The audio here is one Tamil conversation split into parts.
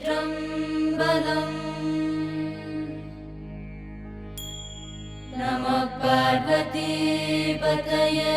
திருச்சிற்றம்பலம் நம பார்வதி பதயே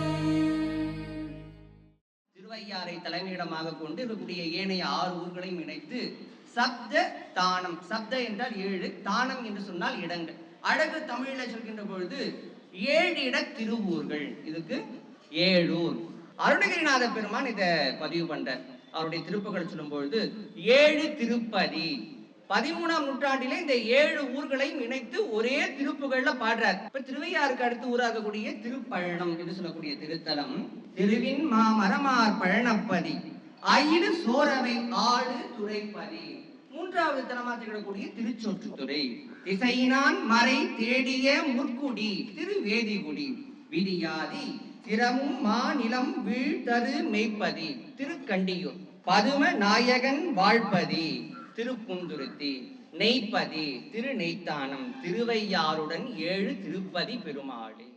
தலைமையிடமாக கொண்டு இருக்கக்கூடிய ஏனைய ஆறு ஊர்களையும் இணைத்து சப்த தானம். சப்த என்றால் ஏழு தானம் என்று சொன்னால் இடங்கள். அழகு தமிழில் சொல்கின்ற பொழுது ஏழு இட திருவூர்கள். இதுக்கு ஏழூர் அருணகிரிநாத பெருமான் இதை பதிவு பண்றார். அவருடைய திருப்புகள் சொல்லும் பொழுது ஏழு திருப்பதி. பதிமூணாம் நூற்றாண்டிலே இந்த ஏழு ஊர்களையும் இணைத்து ஒரே திருப்புகள்ல பாடுறார். இப்ப திருவையாருக்கு அடுத்து ஊராகக்கூடிய திருப்பழனம் என்று சொல்லக்கூடிய திருத்தலம். திருவின் மாமரமார் பழனப்பதி ஐடு சோரவை ஆடு துறைப்பதி. மூன்றாவது தலமா திகழக்கூடிய திருச்சொற்றுத்துறை. திசையினான் மறை தேடிய முற்குடி திருவேதிகுடி. விதியாதி திறமும் மாநிலம் வீழ்தரு மெய்ப்பதி. திருக்கண்டியூர் பதும நாயகன் வாழ்பதி திருப்புந்துருத்தி நெய்ப்பதி திரு நெய்த்தானம் திருவையாறுடன் ஏழு திருப்பதி பெருமாளி.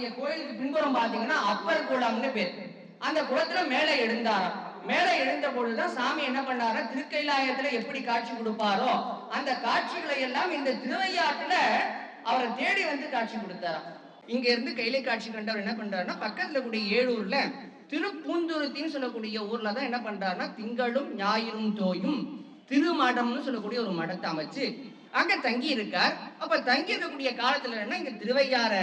நம்முடைய கோயிலுக்கு பின்புறம் பாத்தீங்கன்னா அப்பர் குளம்னு பேர். அந்த குளத்துல மேலே எழுந்தாராம். மேலே எழுந்த பொழுதுதான் சாமி என்ன பண்ணாரா திருக்கைலாயத்துல எப்படி காட்சி கொடுப்பாரோ அந்த காட்சிகளை எல்லாம் இந்த திருவையாற்றுல அவரை தேடி வந்து காட்சி கொடுத்தாராம். இங்க இருந்து கைலை காட்சி கண்டவர் என்ன பண்றாருன்னா பக்கத்துல கூடிய ஏழூர்ல திருப்பூந்துருத்தின்னு சொல்லக்கூடிய ஊர்ல தான் என்ன பண்றாருன்னா திங்களும் ஞாயிறும் தோயும் திருமடம்னு சொல்லக்கூடிய ஒரு மடத்தை அமைச்சு அங்க தங்கி இருக்கார் அப்ப தங்கி இருக்கக்கூடிய காலத்துல என்ன இங்க திருவையார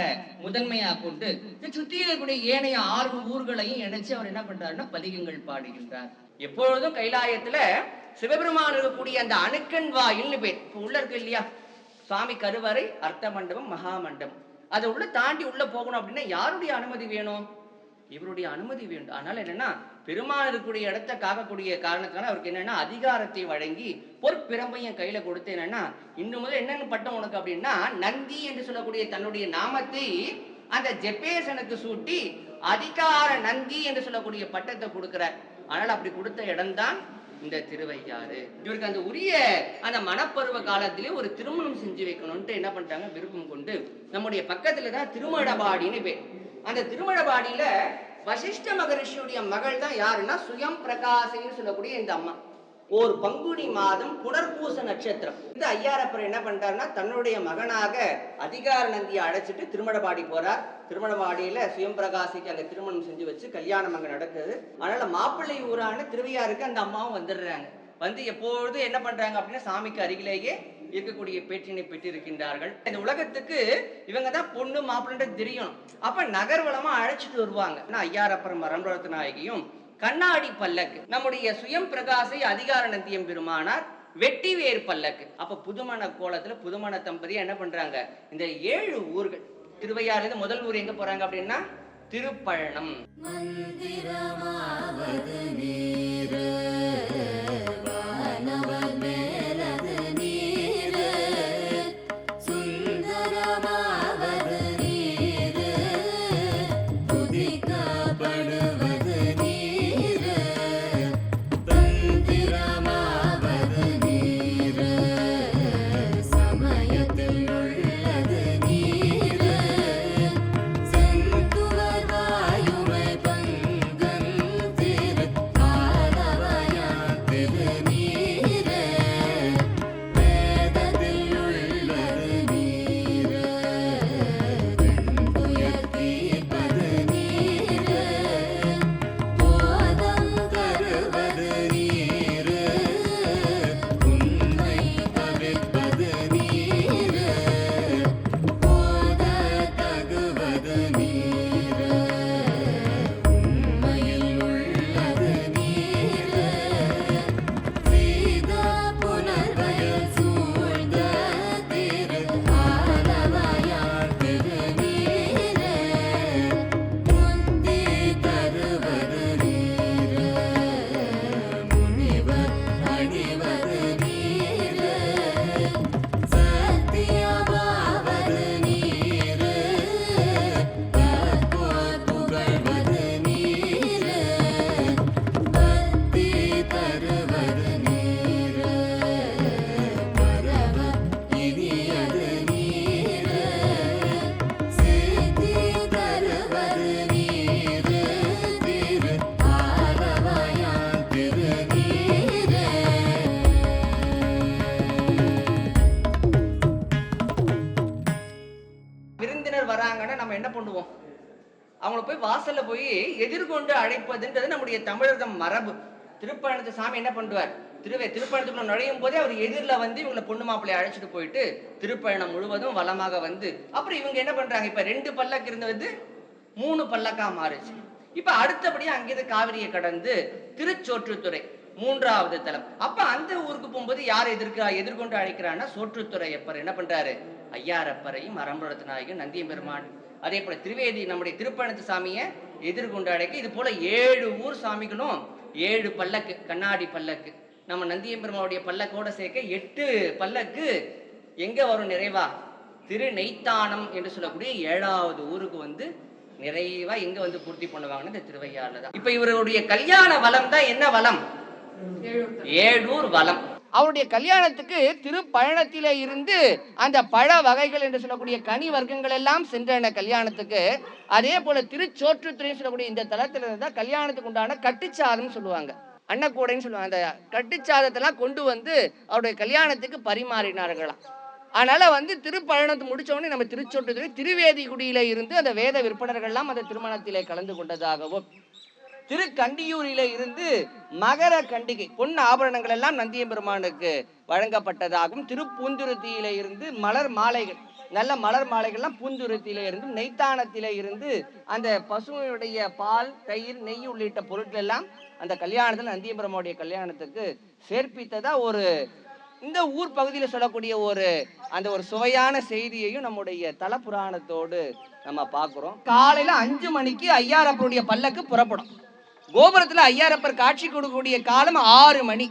முதன்மையா கொண்டு இந்த சுத்தி இருக்கக்கூடிய ஏனைய ஆறு ஊர்களையும் இணைச்சு அவர் என்ன பண்றாருன்னா பதிகங்கள் பாடுகின்றார். எப்பொழுதும் கைலாயத்துல சிவபெருமான் இருக்கக்கூடிய அந்த அணுக்கன் வாயில்னு பேர் இப்ப உள்ள இருக்கு இல்லையா? சுவாமி கருவறை அர்த்த மண்டபம் மகா மண்டபம் அதை உள்ள தாண்டி உள்ள போகணும் அப்படின்னா யாருடைய அனுமதி வேணும்? இவருடைய அனுமதி வேண்டும். அதனால என்னன்னா பெருமாள் இருக்கக்கூடிய இடத்த காக்கக்கூடிய காரணத்தினால அவருக்கு என்னன்னா அதிகாரத்தை வழங்கி பொற்பிரம்பையும் கையில கொடுத்து என்னன்னா இன்னும் முதல் என்னென்ன பட்டம் உனக்கு அப்படின்னா நந்தி என்று சொல்லக்கூடிய தன்னுடைய நாமத்தை அந்த ஜெப்பேசனுக்கு சூட்டி அதிகார நந்தி என்று சொல்லக்கூடிய பட்டத்தை கொடுக்கிறார். அதனால அப்படி கொடுத்த இடம்தான் இந்த திருவையாறு. இவருக்கு அந்த உரிய அந்த மனப்பருவ காலத்திலே ஒரு திருமணம் செஞ்சு வைக்கணும்ட்டு என்ன பண்றாங்க விருப்பம் கொண்டு நம்முடைய பக்கத்துல தான் திருமணபாடின்னு பேர். அந்த திருமழபாடியில வசிஷ்ட மகரிஷியுடைய மகள் தான் யாருன்னா சுயம் பிரகாசின்னு சொல்லக்கூடிய இந்த அம்மா. ஒரு பங்குனி மாதம் புனர்பூச நட்சத்திரம். இந்த ஐயாரப்பர் என்ன பண்றாருன்னா தன்னுடைய மகனாக அதிகார நந்தியை அழைச்சிட்டு திருமணபாடி போறார். திருமணபாடியில சுயம்பிரகாசிக்கு அங்க திருமணம் செஞ்சு வச்சு கல்யாணம் அங்க நடக்குது. அதனால மாப்பிள்ளை ஊரான திருவையாருக்கு அந்த அம்மாவும் வந்துடுறாங்க. வந்து எப்பொழுதும் என்ன பண்றாங்க அப்படின்னா சாமிக்கு அருகிலேயே இருக்கக்கூடிய பேற்றினை பெற்றிருக்கின்றார்கள். இந்த உலகத்துக்கு இவங்க தான் பொண்ணு மாப்பிள்ளன்றது தெரியும். அப்ப நகர்வலமா அழைச்சிட்டு வருவாங்க. ஆனா ஐயாரப்பரம் மரம்பரத்து நாயகியும் கண்ணாடி பல்லக்கு. நம்முடைய சுயம் பிரகாசை அதிகார நந்தியம் பெருமானார் வெட்டி வேர் பல்லக்கு. அப்ப புதுமண கோலத்துல புதுமண தம்பதியை என்ன பண்றாங்க? இந்த ஏழு ஊர்கள். திருவையாறுல முதல் ஊர் எங்க போறாங்க அப்படின்னா? திருப்பழனம். மந்திரமாவது நம்முடைய தமிழர்தம் மரபு. திருப்பயணத்து சாமி என்ன பண்ணுவார்? திருவே திருப்பயணத்துக்குள்ள நுழையும் போதே அவர் எதிரில் வந்து இவங்களை பொண்ணு மாப்பிள்ளைய அழைச்சிட்டு போயிட்டு திருப்பயணம் முழுவதும் வளமாக வந்து அப்புறம் இவங்க என்ன பண்றாங்க? இப்ப ரெண்டு பல்லக்கு இருந்தது மூணு பல்லக்கா மாறுச்சு. இப்ப அடுத்தபடியா அங்கிருந்து காவிரியை கடந்து திருச்சோற்றுத்துறை மூன்றாவது தலம். அப்ப அந்த ஊருக்கு போகும்போது யார் எதிர்க்க எதிர்கொண்டு அழைக்கிறான்னா சோற்றுத்துறை அப்பர். என்ன பண்றாரு? ஐயாரப்பரையும் அரம்பரத்து நாயகன் நந்தியம் பெருமான் அதே போல திருவேதி நம்முடைய திருப்பணத்து சாமியை எதிர்கொண்டு அழைக்க இது போல ஏழு ஊர் சாமிகளும் ஏழு பல்லக்கு கண்ணாடி பல்லக்கு. நம்ம நந்தியம் பெருமானுடைய பல்லக்கோட சேர்க்க எட்டு பல்லக்கு எங்க வரும் நிறைவா? திரு நெய்த்தானம் என்று சொல்லக்கூடிய ஏழாவது ஊருக்கு வந்து நிறைவா எங்க வந்து பூர்த்தி பண்ணுவாங்கன்னு இந்த திருவையாறுல தான் இப்ப இவருடைய கல்யாண வளம் தான் என்ன வளம்? ஏழூர் வளம். அவருடைய கல்யாணத்துக்கு திருப்பயணத்திலே இருந்து அந்த பழ வகைகள் என்று சொல்லக்கூடிய கனி வர்க்கங்கள் எல்லாம் சென்றன கல்யாணத்துக்கு. அதே போல திருச்சோற்றுத்துறை சொல்லக்கூடிய இந்த தலத்துல இருந்தா தான் கல்யாணத்துக்கு உண்டான கட்டுச்சாதம் சொல்லுவாங்க. அன்னக்கூடைன்னு சொல்லுவாங்க. அந்த கட்டுச்சாதத்தெல்லாம் கொண்டு வந்து அவருடைய கல்யாணத்துக்கு பரிமாறினார்களாம். அதனால வந்து திருப்பயணத்தை முடிச்ச உடனே நம்ம திருச்சோற்றுத்துறை திருவேதிகுடியில இருந்து அந்த வேத விற்பனர்கள்லாம் அந்த திருமணத்திலே கலந்து கொண்டதாகவும் திருக்கண்டியூரில இருந்து மகர கண்டிகை பொன் ஆபரணங்கள் எல்லாம் நந்தியம்பெருமானுக்கு வழங்கப்பட்டதாகவும் திருப்பூந்துருத்தியில இருந்து மலர் மாலைகள் நல்ல மலர் மாலைகள்லாம் பூந்துருத்தியில இருந்து நெய்த்தானத்தில இருந்து அந்த பசுவினுடைய பால் தயிர் நெய் உள்ளிட்ட பொருட்கள் எல்லாம் அந்த கல்யாணத்தில் நந்தியம்பெருமானுடைய கல்யாணத்துக்கு சேர்ப்பித்ததா ஒரு இந்த ஊர் பகுதியில் சொல்லக்கூடிய ஒரு அந்த ஒரு சுவையான செய்தியையும் நம்முடைய தல புராணத்தோடு நம்ம பார்க்குறோம். காலையில் அஞ்சு மணிக்கு ஐயாரப்பருடைய பல்லக்கு புறப்படும். கோபுரத்துல ஐயாரப்பர் காட்சி கொடுக்கக்கூடிய காலம் ஆறு மணி.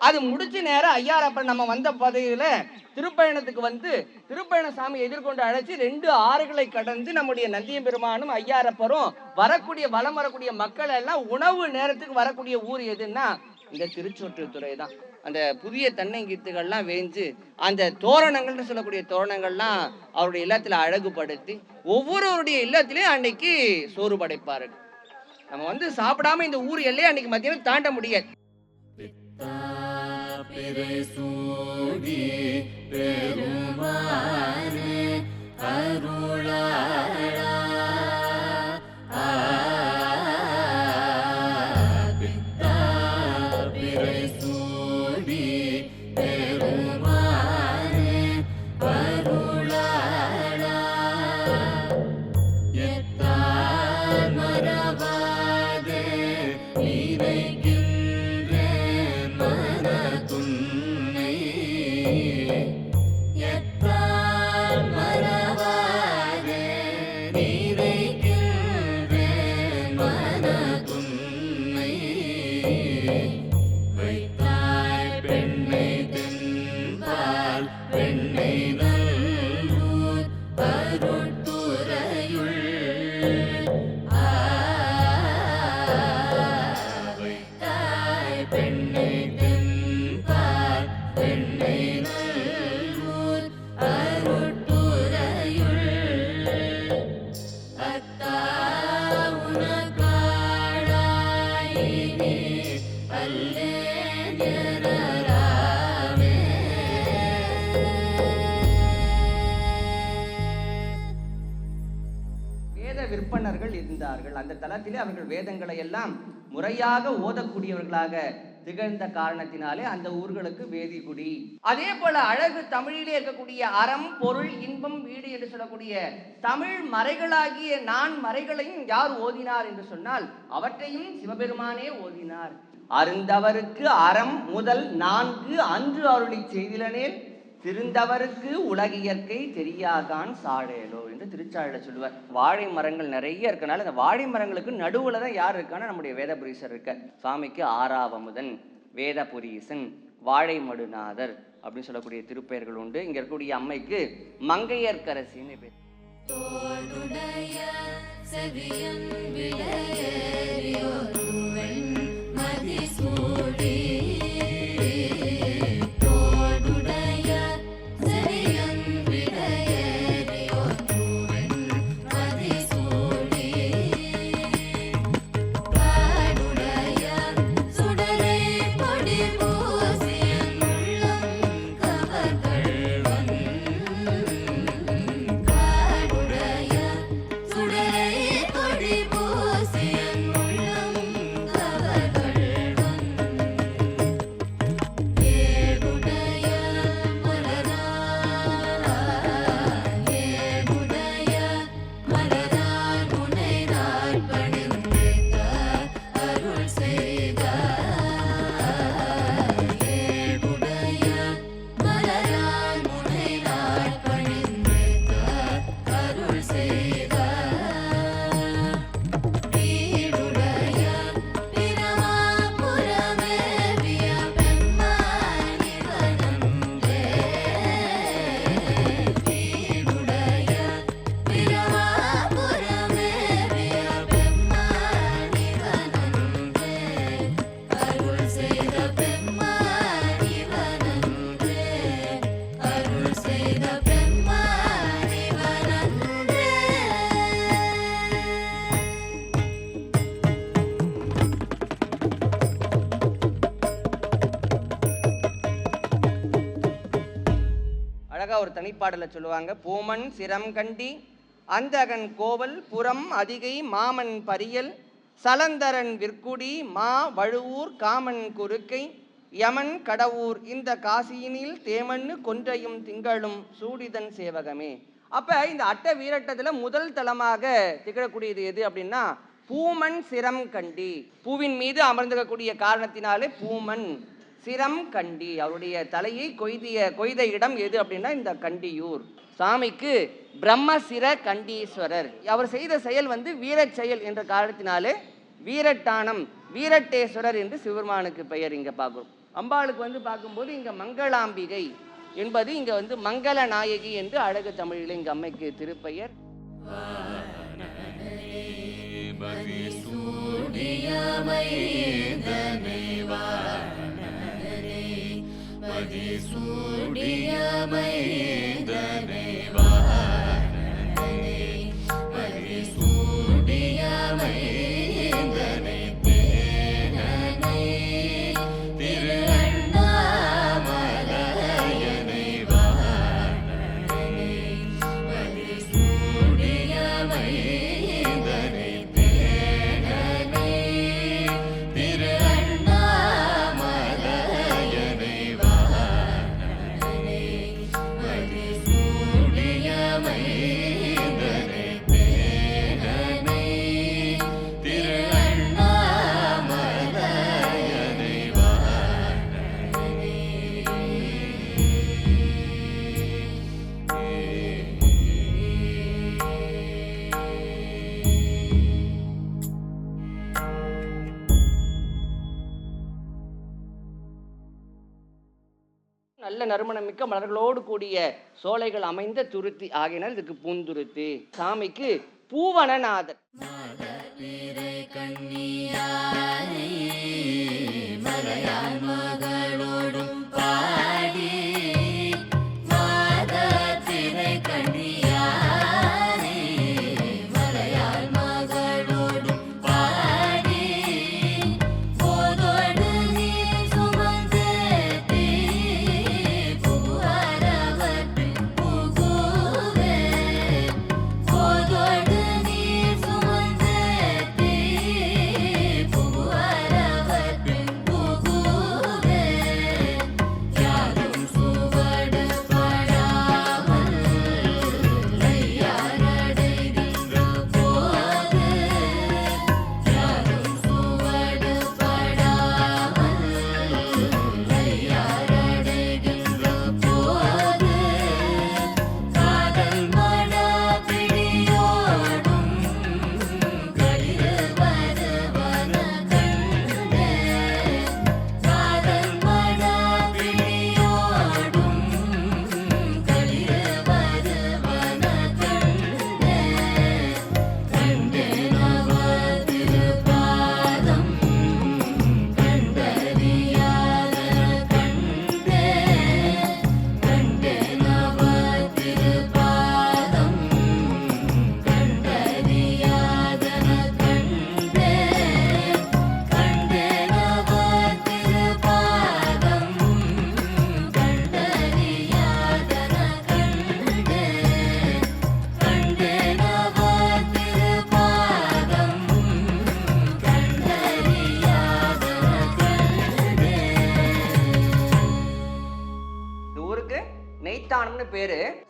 அது முடிச்ச நேரம் ஐயாரப்பர் நம்ம வந்த பதவியில திருப்பயணத்துக்கு வந்து திருப்பயண சாமி எதிர்கொண்டு அழைச்சி ரெண்டு ஆறுகளை கடந்து நம்முடைய நந்தியம் பெருமானும் ஐயாரப்பரும் வரக்கூடிய வலம் வரக்கூடிய மக்கள் எல்லாம் உணவு நேரத்துக்கு வரக்கூடிய ஊர் எதுன்னா இந்த திருச்சொற்றுத்துறை தான் அந்த புதிய தென்னங்கீத்துகள்லாம் வேஞ்சு அந்த தோரணங்கள்னு சொல்லக்கூடிய தோரணங்கள்லாம் அவருடைய இல்லத்தில் அழகுபடுத்தி ஒவ்வொருவருடைய இல்லத்திலையும் அன்னைக்கு சோறு படைப்பார்கள் நம்ம வந்து சாப்பிடாம இந்த ஊர் எல்லையை அன்னைக்கு மத்தியானம் தாண்ட முடியாது. பெருமாறு Thank you. எல்லாம் முறையாக ஓதக்கூடியவர்களாக திகழ்ந்த காரணத்தினாலே அந்த ஊர்களுக்கு வேதிகுடி. அதே போல அழகு தமிழிலே இருக்கக்கூடிய அறம் பொருள் இன்பம் வீடு என்று சொல்லக்கூடிய தமிழ் மறைகளாகிய நான் மறைகளையும் யார் ஓதினார் என்று சொன்னால் அவற்றையும் சிவபெருமானே ஓதினார். அருந்தவருக்கு அறம் முதல் நான்கு அன்று அருளி செய்திலனேன் திருந்தவருக்கு உலகியற்கை தெரியாதான் சாழேலோ என்று திருச்சாழ சொல்லுவார். வாழை மரங்கள் நிறைய இருக்கனால இந்த வாழை மரங்களுக்கு நடுவில் தான் யார் இருக்கான்னா நம்முடைய வேதபுரீசர் இருக்க சுவாமிக்கு ஆறாவமுதன் வேதபுரீசன் வாழை மடுநாதர் அப்படின்னு சொல்லக்கூடிய திருப்பெயர்கள் உண்டு. இங்கே இருக்கக்கூடிய அம்மைக்கு மங்கையர்க்கரசின்னு பேர். செவியன் விடையேறியொருவன் மதிசூடி அழகா சொல்லுவாங்க. பூமன் சிரம் கண்டி அந்தகன் கோவல் புறம் அதிகை மாமன் பரியல் சலந்தரன் விற்குடி மா வழுவூர் காமன் குறுக்கை யமன் கடவுர் இந்த காசியினில் தேமன்னு கொன்றையும் திங்களும் சூடிதன் சேவகமே. அப்ப இந்த அட்ட வீரட்டத்துல முதல் தலமாக திகழக்கூடியது எது அப்படின்னா பூமன் சிரம் கண்டி. பூவின் மீது அமர்ந்திருக்கக்கூடிய காரணத்தினாலே பூமன். சிரம் கண்டி. அவருடைய தலையை கொய்திய கொய்த இடம் எது அப்படின்னா இந்த கண்டியூர். சாமிக்கு பிரம்மசிர கண்டீஸ்வரர். அவர் செய்த செயல் வந்து வீரச் செயல் என்ற காரணத்தினாலே வீரட்டானம் வீரட்டேஸ்வரர் என்று சிவபெருமானுக்கு பெயர் இங்கே பார்க்குறோம். அம்பாளுக்கு வந்து பார்க்கும்போது இங்கே மங்களாம்பிகை என்பது இங்கே வந்து மங்கள நாயகி என்று அழகு தமிழில் இங்கே அம்மைக்கு திருப்பெயர். திரு அண்ணா நல்ல நறுமணம் மிக்க மலர்களோடு கூடிய சோலைகள் அமைந்த துருத்தி. ஆகினால் இதுக்கு பூந்துருத்தி. சாமிக்கு பூவனநாதன்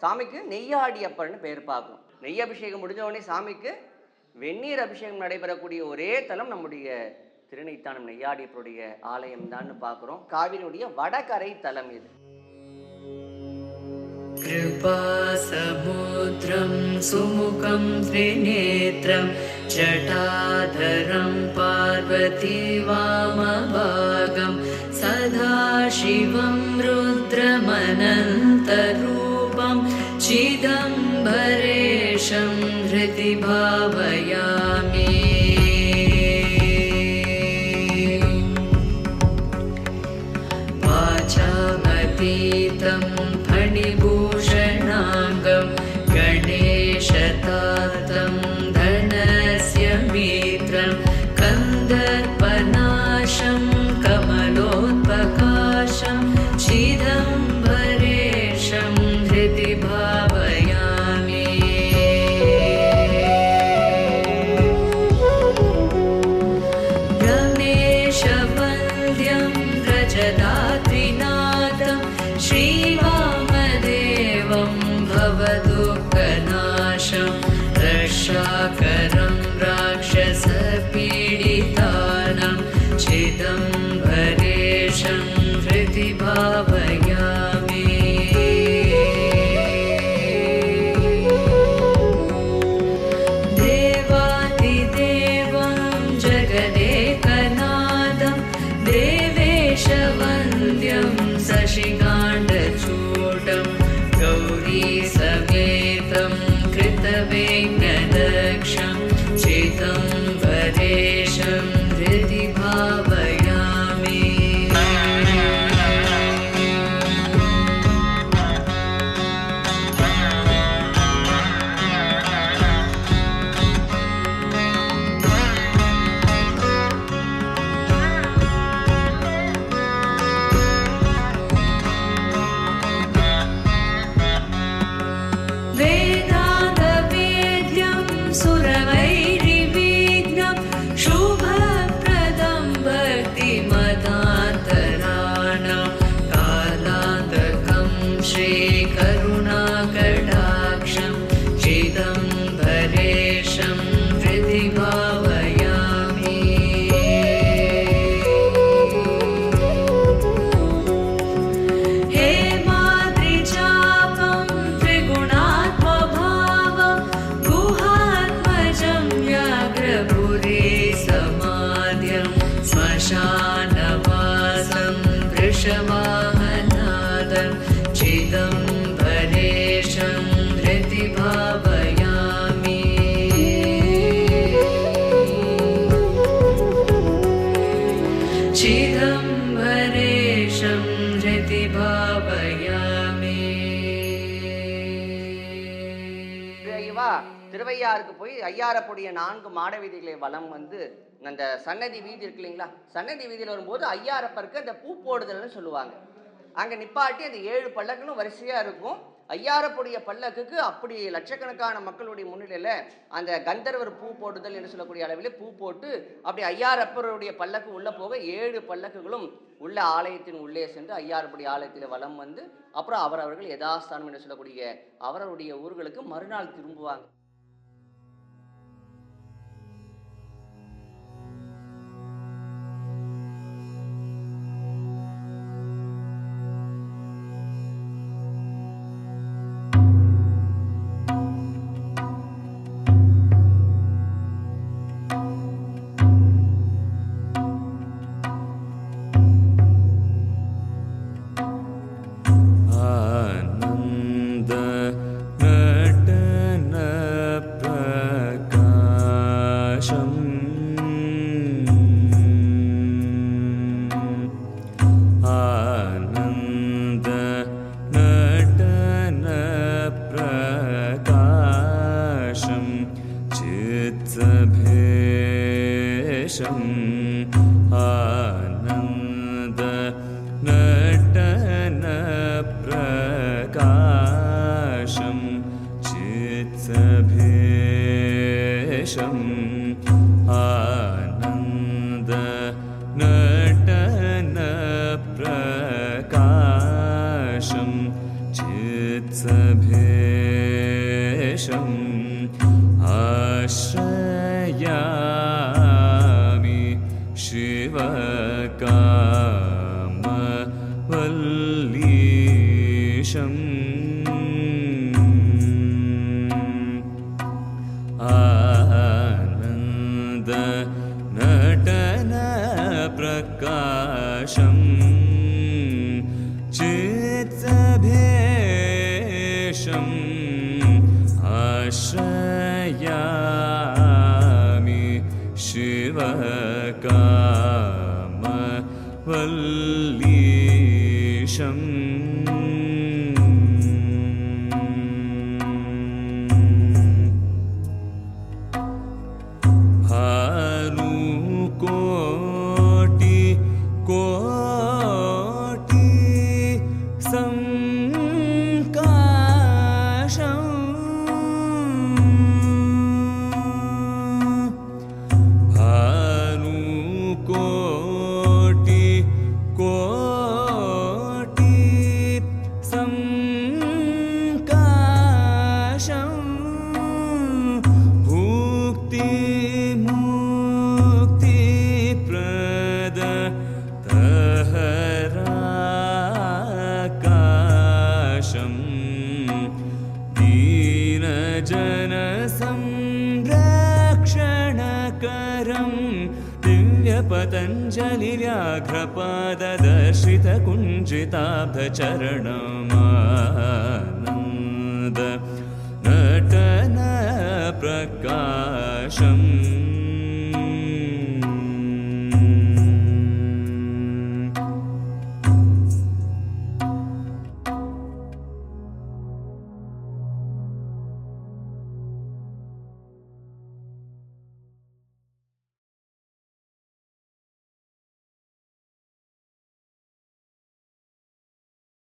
சாமிக்கு நெய்யாடியப்பர்னு பேர் பார்க்கும். நெய் அபிஷேகம் முடிஞ்ச சாமிக்கு வெந்நீர் அபிஷேகம் நடைபெறக்கூடிய ஒரே தலம் நம்முடைய திருநெய்த்தானம் நெய்யாடியப்பருடைய ஆலயம் தான் பார்க்குறோம். காவிரியுடைய வடகரை தலம் இது. कृपासमुद्रं सुमुखं त्रिनेत्रं जटाधरं पार्वती वामभागं सदाशिवम् but திருவையாருக்கு போய் ஐயாரப்புடைய நான்கு மாட வீதிகளை வளம் வந்து அந்த சன்னதி வீதி இருக்கு இல்லைங்களா? சன்னதி வீதியில் வரும்போது ஐயாரப்பருக்கு அந்த பூ போடுதல்னு சொல்லுவாங்க. அங்கே நிப்பாட்டி அந்த ஏழு பல்லக்குகளும் வரிசையாக இருக்கும். ஐயாரப்புடைய பல்லக்குக்கு அப்படி லட்சக்கணக்கான மக்களுடைய முன்னிலையில் அந்த கந்தர்வர் பூ போட்டுதல் என்று சொல்லக்கூடிய அளவில் பூ போட்டு அப்படி ஐயாரப்பருடைய பல்லக்கு உள்ளே போக ஏழு பல்லக்குகளும் உள்ள ஆலயத்தின் உள்ளே சென்று ஐயாரப்புடைய ஆலயத்தில் வலம் வந்து அப்புறம் அவரவர்கள் யதாஸ்தானம் என்று சொல்லக்கூடிய அவரவருடைய ஊர்களுக்கு மறுநாள் திரும்புவாங்க. பல்லீஷம் दिव्यपतञ्जलिव्याघ्रपाददर्शितकुञ्जिताब्धचरणमानन्द